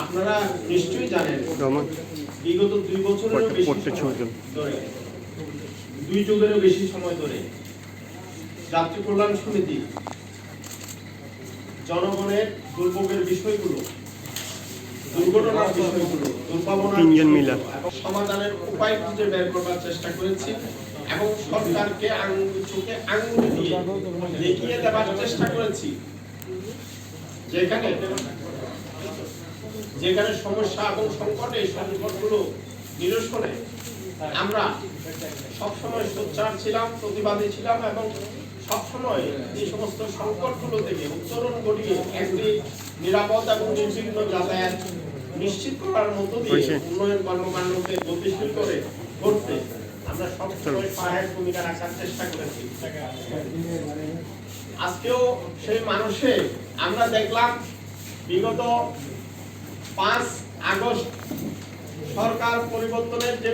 আপনারা নিশ্চয়ই জানেন বিগত দুই। ধরে দুই যুগেরও বেশি সময় ধরে যাত্রী কল্যাণ সমিতি জনগণের দুর্ভোগের বিষয়গুলো দুর্ঘটনার বিষয়গুলো তিনজন মিলে। এবং সমাধানের উপায় খুঁজে বের করবার চেষ্টা করেছি এবং সরকারকে চোখে আঙুল দিয়ে দেখিয়ে দেওয়ার চেষ্টা করেছি যেখানে যেখানে সমস্যা এবং সংকট এই সংকটগুলো নিরসনে আমরা সবসময় সোচ্চার ছিলাম প্রতিবাদী ছিলাম এবং সবসময় এই সমস্ত সংকটগুলো থেকে উত্তরণ ঘটিয়ে একটি নিরাপদ এবং নির্বিঘ্ন যাতায়াত নিশ্চিত করার মধ্য দিয়ে উন্নয়ন কর্মকাণ্ডকে গতিশীল করে করতে আমরা সবসময় সহায়ক ভূমিকা রাখার চেষ্টা করেছি। আজকেও সেই মানুষে আমরা দেখলাম বিগত পাঁচ আগস্ট সরকার পরিবর্তনের যে